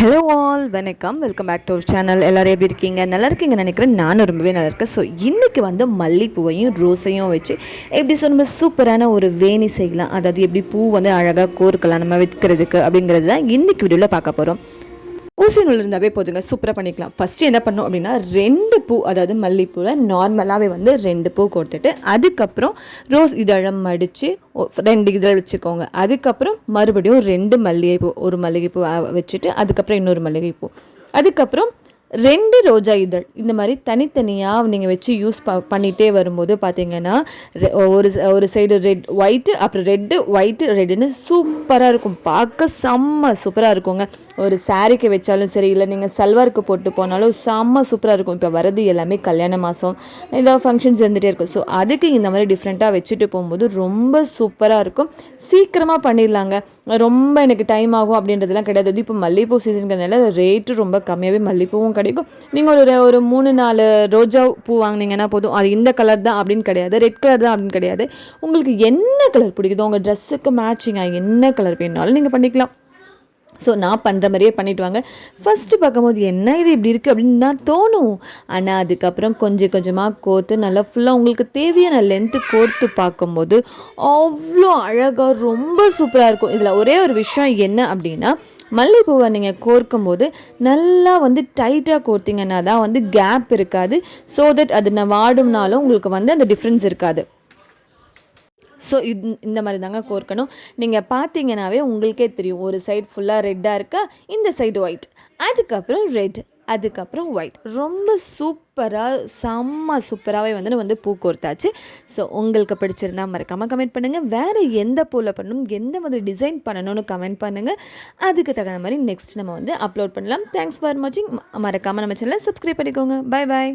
Hello all வணக்கம். Welcome back to channel எல்லோரும் எப்படி இருக்கீங்க? நல்லா இருக்கீங்க நினைக்கிறேன். நானும் ரொம்பவே நல்லா இருக்கேன். ஸோ இன்றைக்கி வந்து மல்லிப்பூவையும் ரோஸையும் வச்சு எப்படி ஸோ நம்ம சூப்பரான ஒரு வேணி செய்யலாம். அதாவது எப்படி பூ வந்து அழகாக கோர்க்கலாம் நம்ம விற்கிறதுக்கு அப்படிங்கிறது தான் இன்றைக்கி வீடியோவில் பார்க்க போகிறோம் ஊசி நூல் இருந்தாவே போதுங்க. சூப்பராக பண்ணிக்கலாம். ஃபஸ்ட்டு என்ன பண்ணோம் அப்படின்னா ரெண்டு பூ அதாவது மல்லிப்பூவில் நார்மலாகவே வந்து ரெண்டு பூ கொடுத்துட்டு அதுக்கப்புறம் ரோஸ் இதழம் மடித்து ரெண்டு இதழ் வச்சுக்கோங்க. அதுக்கப்புறம் மறுபடியும் ரெண்டு மல்லிகைப்பூ ஒரு மல்லிகைப்பூ வச்சுட்டு அதுக்கப்புறம் இன்னொரு மல்லிகைப்பூ. அதுக்கப்புறம் ரெண்டு ரோஜா இதழ். இந்த மாதிரி தனித்தனியாக நீங்கள் வச்சு யூஸ் ப பண்ணிகிட்டே வரும்போது பார்த்தீங்கன்னா ஒரு ஒரு சைடு ரெட் ஒயிட்டு அப்புறம் ரெட்டு ஒயிட்டு ரெட்டுன்னு சூப்பராக இருக்கும். பார்க்க செம்ம சூப்பராக இருக்குங்க. ஒரு சாரீக்கு வச்சாலும் சரி இல்லை நீங்கள் சல்வாருக்கு போட்டு போனாலும் செம்ம சூப்பராக இருக்கும். இப்போ வரது எல்லாமே கல்யாண மாதம் ஏதாவது ஃபங்க்ஷன்ஸ் இருந்துகிட்டே இருக்கும். ஸோ அதுக்கு இந்த மாதிரி டிஃப்ரெண்ட்டாக வச்சுட்டு போகும்போது ரொம்ப சூப்பராக இருக்கும். சீக்கிரமாக பண்ணிடலாங்க. ரொம்ப எனக்கு டைம் ஆகும் அப்படின்றதுலாம் கிடையாது. இப்போ மல்லிகைப்பூ சீசனுங்கிறதுனால ரேட்டு ரொம்ப கம்மியாகவே மல்லிகைப்பூவும் கிடைக்கும். நீங்கள் ஒரு ஒரு மூணு நாலு ரோஜா பூ வாங்கினீங்கன்னா போதும். அது இந்த கலர் தான் அப்படின்னு கிடையாது. ரெட் கலர் தான் அப்படின்னு கிடையாது. உங்களுக்கு என்ன கலர் பிடிக்குதோ உங்கள் ட்ரெஸ்ஸுக்கு மேட்சிங்காக என்ன கலர் வேணுனாலும் நீங்கள் பண்ணிக்கலாம். ஸோ நான் பண்ணுற மாதிரியே பண்ணிட்டு வாங்க. ஃபஸ்ட்டு பார்க்கும்போது என்ன இது இப்படி இருக்குது அப்படின்னு தான் தோணும். ஆனால் அதுக்கப்புறம் கொஞ்சம் கொஞ்சமாக கோர்த்து நல்லா ஃபுல்லாக உங்களுக்கு தேவையான லென்த்து கோர்த்து பார்க்கும்போது அவ்வளோ அழகாக ரொம்ப சூப்பராக இருக்கும். இதில் ஒரே ஒரு விஷயம் என்ன அப்படின்னா மல்லிகைப்பூவை நீங்கள் கோர்க்கும்போது நல்லா வந்து டைட்டாக கோர்த்திங்கன்னா தான் வந்து கேப் இருக்காது. ஸோ தட் அது நான் வாடும்னாலும் உங்களுக்கு வந்து அந்த டிஃப்ரென்ஸ் இருக்காது. ஸோ இது இந்த மாதிரி தாங்க கோர்க்கணும். நீங்கள் பார்த்தீங்கன்னாவே உங்களுக்கே தெரியும். ஒரு சைடு ஃபுல்லாக ரெட்டாக இருக்கா? இந்த சைடு ஒயிட் அதுக்கப்புறம் ரெட் அதுக்கப்புறம் ஒயிட் ரொம்ப சூப்பராக செம்ம சூப்பராகவே வந்து வந்து பூ கோர்த்தாச்சு. ஸோ உங்களுக்கு பிடிச்சிருந்தா மறக்காமல் கமெண்ட் பண்ணுங்கள் வேறு எந்த பூவில் பண்ணணும் எந்த மாதிரி டிசைன் பண்ணணும்னு கமெண்ட் பண்ணுங்கள் அதுக்கு தகுந்த மாதிரி நெக்ஸ்ட் நம்ம வந்து அப்லோட் பண்ணலாம். தேங்க்ஸ் ஃபார் வாட்சிங் மறக்காமல் நம்ம சேனலை சப்ஸ்கிரைப் பண்ணிக்கோங்க. Bye bye